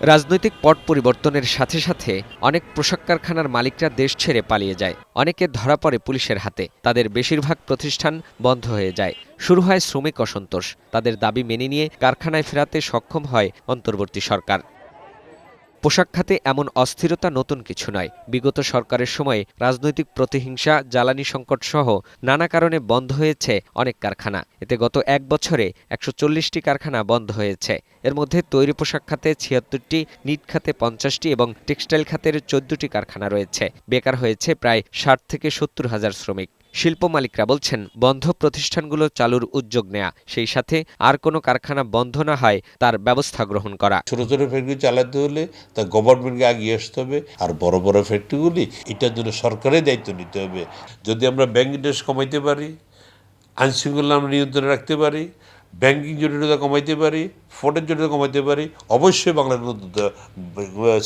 রাজনৈতিক পট পরিবর্তনের সাথে সাথে অনেক পোশাক কারখানার মালিকরা দেশ ছেড়ে পালিয়ে যায়। অনেকে ধরা পড়ে পুলিশের হাতে। তাদের বেশিরভাগ প্রতিষ্ঠান বন্ধ হয়ে যায়। শুরু হয় শ্রমিক অসন্তোষ। তাদের দাবি মেনে নিয়ে কারখানায় ফেরাতে সক্ষম হয় অন্তর্বর্তী সরকার। পোশাক খাতে এমন অস্থিরতা নতুন কিছু নয়। বিগত সরকারের সময়ে রাজনৈতিক প্রতিহিংসা, জ্বালানি সংকট সহ নানা কারণে বন্ধ হয়েছে অনেক কারখানা। এতে গত এক বছরে একশো চল্লিশটি কারখানা বন্ধ হয়েছে। এর মধ্যে তৈরি পোশাক খাতে ছিয়াত্তরটি, নিট খাতে পঞ্চাশটি এবং টেক্সটাইল খাতের চোদ্দটি কারখানা রয়েছে। বেকার হয়েছে প্রায় ষাট থেকে সত্তর হাজার শ্রমিক। শিল্প মালিকরা বলছেন, বন্ধ প্রতিষ্ঠানগুলো চালুর উদ্যোগ নেয়া, সেই সাথে আর কোনো কারখানা বন্ধ না হয়, তার ব্যবস্থা গ্রহণ করা। ছোট ছোট ফ্যাক্টরি চালাতে হলে তা গভর্নমেন্টকে আগিয়ে আসতে হবে, আর বড় বড় ফ্যাক্টরিগুলি এটার জন্য সরকারের দায়িত্ব নিতে হবে। যদি আমরা ব্যাংক ইন্টারেস্ট কমাইতে পারি আইনশৃঙ্খলা আমরা নিয়ন্ত্রণে রাখতে পারি ব্যাংকিং জটিলতা কমাইতে পারি ফোর্টের জটিলতা কমাইতে পারি অবশ্যই বাংলার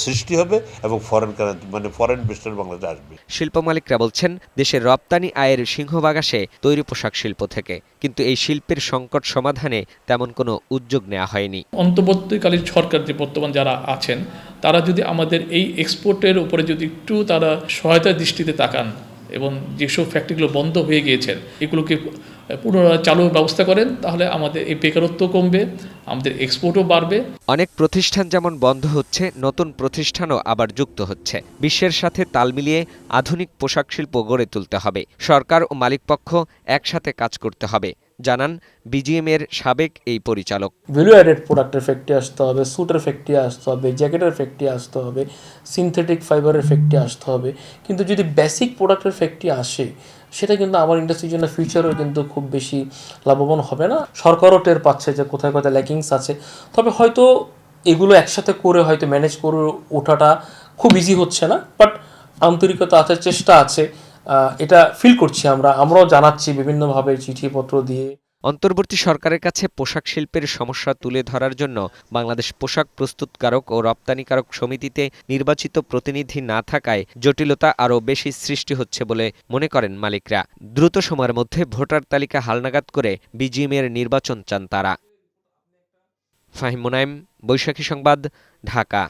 সৃষ্টি হবে এবং ফরেন কারেন্সি মানে ফরেন ইনভেস্টার বাংলাদেশে আসবে। শিল্প মালিকরা বলছেন দেশের রপ্তানি আয়ের সিংহভাগ আসে তৈরি পোশাক শিল্প থেকে কিন্তু এই শিল্পের সংকট সমাধানে তেমন কোনো উদ্যোগ নেওয়া হয়নি। অন্তর্বর্তীকালীন সরকার যে বর্তমান যারা আছেন তারা যদি আমাদের এই এক্সপোর্টের উপরে যদি একটু তারা সহায়তার দৃষ্টিতে তাকান এবং যেসব ফ্যাক্টরিগুলো বন্ধ হয়ে গিয়েছেন, এগুলোকে পুনরায় চালুর ব্যবস্থা করেন, তাহলে আমাদের এই বেকারত্ব কমবে, আমাদের এক্সপোর্টও বাড়বে। অনেক প্রতিষ্ঠান যেমন বন্ধ হচ্ছে, নতুন প্রতিষ্ঠানও আবার যুক্ত হচ্ছে। বিশ্বের সাথে তাল মিলিয়ে আধুনিক পোশাক শিল্প গড়ে তুলতে হবে। সরকার ও মালিকপক্ষ একসাথে কাজ করতে হবে। জানান বিজিএম এর সাবেক এই পরিচালক। ভ্যালু অ্যাডেড প্রোডাক্টের ফ্যাক্টরি আসতে হবে স্যুটের ফ্যাক্টরি আসতে হবে জ্যাকেটের ফ্যাক্টরি আসতে হবে সিনথেটিক ফাইবারের ফ্যাক্টরি আসতে হবে। কিন্তু যদি বেসিক প্রোডাক্টের ফ্যাক্টরি আসে, সেটা কিন্তু আমার ইন্ডাস্ট্রির জন্য ফিউচারও কিন্তু খুব বেশি লাভবান হবে না। সরকারও টের পাচ্ছে যে কোথায় কোথায় ল্যাকিংস আছে। তবে হয়তো এগুলো একসাথে করে হয়তো ম্যানেজ করে ওঠাটা খুব ইজি হচ্ছে না বাট আন্তরিকতা আছে চেষ্টা আছে। এটা ফিল করছি আমরা। আমরাও জানাচ্ছি বিভিন্নভাবে চিঠিপত্র দিয়ে। অন্তর্বর্তী সরকারের কাছে পোশাক শিল্পের সমস্যা তুলে ধরার জন্য বাংলাদেশ পোশাক প্রস্তুতকারক ও রপ্তানিকারক সমিতিতে নির্বাচিত প্রতিনিধি না থাকায় জটিলতা আরও বেশি সৃষ্টি হচ্ছে বলে মনে করেন মালিকরা। দ্রুত সময়ের মধ্যে ভোটার তালিকা হালনাগাদ করে বিজিএমের নির্বাচন চান তারা। ফাহিম মুনাইম বৈশাখী সংবাদ, ঢাকা।